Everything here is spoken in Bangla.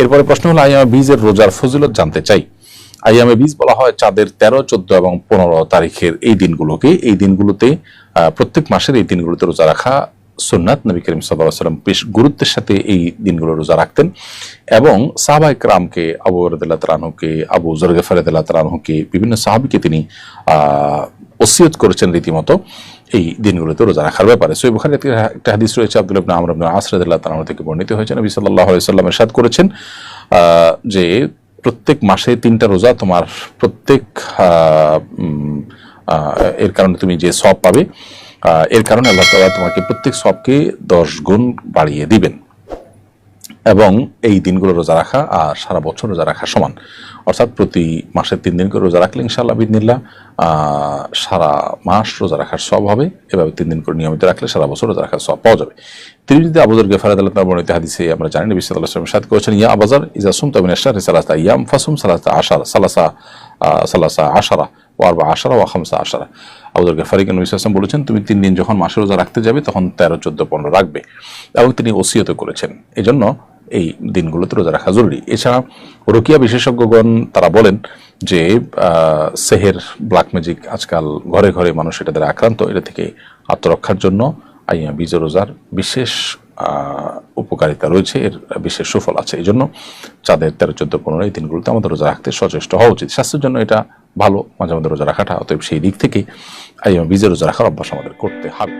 এরপরে প্রশ্ন হলো, আইয়ামে বীজের রোজার ফজিলত জানতে চাই। আইয়ামে বীজ বলা হয় চাঁদের তেরো, চোদ্দ এবং পনেরো তারিখের এই দিনগুলোকে, এই দিনগুলোতে প্রত্যেক মাসের এই দিনগুলোতে রোজা রাখা সুন্নাত। নবী করিম সাল্লাম বেশ গুরুত্বের সাথে এই দিনগুলো রোজা রাখতেন। এবং সাহাবাহিক রামকে আবু রদুল্লাহ তালানহুকে আবু জরগেফার তালানহুকে বিভিন্ন সাহাবিকে তিনি ওসিয়ত করেছেন রীতিমতো এই দিনগুলোতে রোজা রাখার ব্যাপারে। সই বুখারি একটা হাদিস রয়েছে, আব্দুল ইবনে আমর ইবনে আস রাদিয়াল্লাহু তাআলা থেকে বর্ণিত হয়েছে। নবী সাল্লাল্লাহু আলাইহি সাল্লাম ইরশাদ করেছেন যে প্রত্যেক মাসে তিনটা রোজা তোমার প্রত্যেক এর কারণে তুমি যে সব পাবে এর কারণে আল্লাহ তোমাকে প্রত্যেক সবকে দশ গুণ বাড়িয়ে দিবেন। এবং এই দিনগুলো রোজা রাখা আর সারা বছর রোজা রাখা সমান। অর্থাৎ প্রতি মাসের তিন দিন করে রোজা রাখলে ইনশাআল্লাহ বিদিনিল্লাহ সারা মাস রোজা রাখার সব হবে। এভাবে তিন দিন করে নিয়মিত রাখলে সারা বছর রোজা রাখার সব পাওয়া যাবে। তিনি যদি আবুজর গেফারাদ আল্লাহ বর্ণিত হাদিসে আমরা জানি, নবী সাল্লাহ সাথে করেছেন, ইয়া আবাজার ইজা সুম তবিন আশার সালাসা ইয়াম ফাসুম সালাসা আশার, সালাসা সালাসা আশারা ওয়ার বা আশারা ওয়া খামসা আশারা। আবুদর গেফারিকে নবী সাল্লাম বলেছেন, তুমি তিন দিন যখন মাসে রোজা রাখতে যাবে, তখন তেরো, চোদ্দ, পনেরো রাখবে। এবং তিনি ওসিয়ত করেছেন। এই জন্য এই দিনগুলোতে রোজা রাখা জরুরি। এছাড়া রোকিয়া বিশেষজ্ঞগণ তারা বলেন যে সেহের ব্ল্যাক ম্যাজিক আজকাল ঘরে ঘরে মানুষ এটা দ্বারা আক্রান্ত, এটা থেকে আত্মরক্ষার জন্য আইয়া বীজ রোজার বিশেষ উপকারিতা রয়েছে, এর বিশেষ সুফল আছে। এই জন্য চাঁদের তেরো, চোদ্দ, পনেরো এই দিনগুলোতে আমাদের রোজা রাখতে সচেষ্ট হওয়া উচিত। স্বাস্থ্যের জন্য এটা ভালো, মাঝে মাঝে রোজা রাখাটা, অতএব সেই দিক থেকে আইয়া বীজের রোজা রাখার অভ্যাস আমাদের করতে হবে।